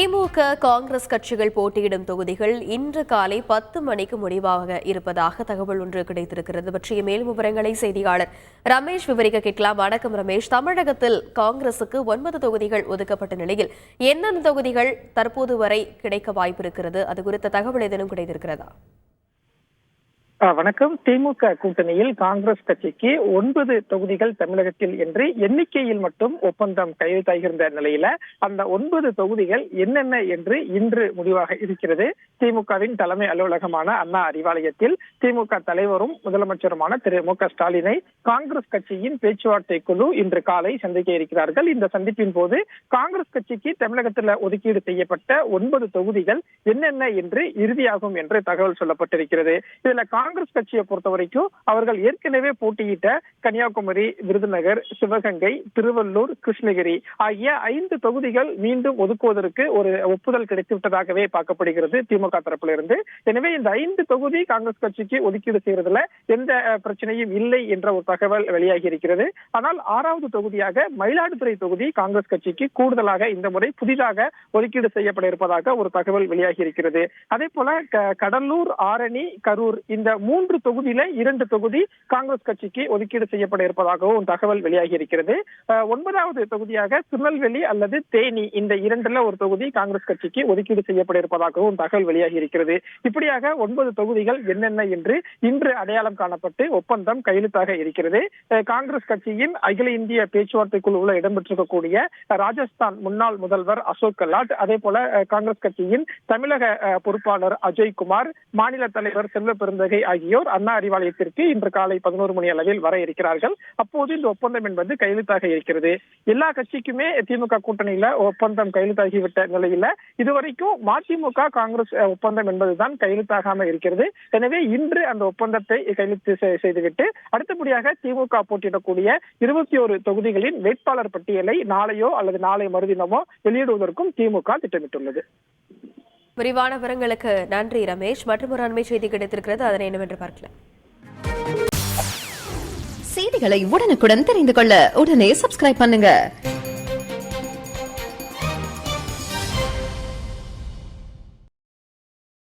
திமுக காங்கிரஸ் கட்சிகள் போட்டியிடும் தொகுதிகள் இன்று காலை பத்து மணிக்கு முடிவாக இருப்பதாக தகவல் ஒன்று கிடைத்திருக்கிறது. பற்றிய மேலும் விவரங்களை செய்தியாளர் ரமேஷ் விவரிக்க கேட்கலாம். வணக்கம் ரமேஷ். தமிழகத்தில் காங்கிரசுக்கு ஒன்பது தொகுதிகள் ஒதுக்கப்பட்ட நிலையில் என்னென்ன தொகுதிகள் தற்போது வரை கிடைக்க வாய்ப்பிருக்கிறது அது குறித்த தகவல் ஏதேனும் கிடைத்திருக்கிறதா? வணக்கம். திமுக கூட்டணியில் காங்கிரஸ் கட்சிக்கு ஒன்பது தொகுதிகள் தமிழகத்தில் என்று எண்ணிக்கையில் மட்டும் ஒப்பந்தம் கையெழுத்தாகியிருந்த நிலையில அந்த ஒன்பது தொகுதிகள் என்னென்ன என்று இன்று முடிவாக இருக்கிறது. திமுகவின் தலைமை அலுவலகமான அண்ணா அறிவாலயத்தில் திமுக தலைவரும் முதலமைச்சருமான திரு மு ஸ்டாலினை காங்கிரஸ் கட்சியின் பேச்சுவார்த்தை குழு இன்று காலை சந்திக்க இருக்கிறார்கள். இந்த சந்திப்பின் போது காங்கிரஸ் கட்சிக்கு தமிழகத்தில் ஒதுக்கீடு செய்யப்பட்ட ஒன்பது தொகுதிகள் என்னென்ன என்று இறுதியாகும் என்று தகவல் சொல்லப்பட்டிருக்கிறது. இதுல காங்கிரஸ் கட்சியை பொறுத்த வரைக்கும் அவர்கள் ஏற்கனவே போட்டியிட்ட கன்னியாகுமரி விருதுநகர் சிவகங்கை திருவள்ளூர் கிருஷ்ணகிரி ஆகிய ஐந்து தொகுதிகள் மீண்டும் ஒதுக்குவதற்கு ஒரு ஒப்புதல் கிடைத்துவிட்டதாகவே பார்க்கப்படுகிறது திமுக தரப்பிலிருந்து. எனவே இந்த ஐந்து தொகுதி காங்கிரஸ் கட்சிக்கு ஒதுக்கீடு செய்யறதுல எந்த பிரச்சனையும் இல்லை என்ற ஒரு தகவல் வெளியாகி இருக்கிறது ஆனால் ஆறாவது தொகுதியாக மயிலாடுதுறை தொகுதி காங்கிரஸ் கட்சிக்கு கூடுதலாக இந்த முறை புதிதாக ஒதுக்கீடு செய்யப்பட இருப்பதாக ஒரு தகவல் வெளியாகி இருக்கிறது அதே போல க- கடலூர் ஆரணி கரூர் இந்த மூன்று தொகுதியில இரண்டு தொகுதி காங்கிரஸ் கட்சிக்கு ஒதுக்கீடு செய்யப்பட இருப்பதாகவும் தகவல் வெளியாகி இருக்கிறது ஒன்பதாவது தொகுதியாக திருநெல்வேலி அல்லது தேனி இந்த இரண்டுல ஒரு தொகுதி காங்கிரஸ் கட்சிக்கு ஒதுக்கீடு செய்யப்பட இருப்பதாகவும் தகவல் வெளியாகி இருக்கிறது இப்படியாக ஒன்பது தொகுதிகள் என்னென்ன என்று இன்று அடையாளம் காணப்பட்டு ஒப்பந்தம் கையெழுத்தாக இருக்கிறது. காங்கிரஸ் கட்சியின் அகில இந்திய பேச்சுவார்த்தை குழுவில் இடம்பெற்றிருக்கக்கூடிய ராஜஸ்தான் முன்னாள் முதல்வர் அசோக் கெலாட் அதே போல காங்கிரஸ் கட்சியின் தமிழக அஹ், பொறுப்பாளர் அஜய் குமார் மாநில தலைவர் செல்வ பெருந்தகை ஆகியோர் அண்ணா அறிவாலயத்திற்கு இன்று காலை பதினோரு மணி அளவில் வர இருக்கிறார்கள். அப்போது இந்த ஒப்பந்தம் என்பது கையெழுத்தாக இருக்கிறது. எல்லா கட்சிக்குமே திமுக கூட்டணியில ஒப்பந்தம் கையெழுத்தாகிவிட்ட நிலையில இதுவரைக்கும் மதிமுக காங்கிரஸ் ஒப்பந்தம் என்பதுதான் கையெழுத்தாகாம இருக்கிறது. எனவே இன்று அந்த ஒப்பந்தத்தை கையெழுத்து செய்துவிட்டு அடுத்தபடியாக திமுக போட்டியிடக்கூடிய இருபத்தி ஒரு தொகுதிகளின் வேட்பாளர் பட்டியலை நாளையோ அல்லது நாளை மறுதினமோ வெளியிடுவதற்கும் திமுக திட்டமிட்டுள்ளது. விரிவான விவரங்களுக்கு நன்றி ரமேஷ். மற்றும் ஒரு அண்மை செய்தி கிடைத்திருக்கிறது. அதனை என்னவென்று பார்க்கலாம். செய்திகளை உடனுக்குடன் தெரிந்து கொள்ள உடனே சப்ஸ்கிரைப் பண்ணுங்க.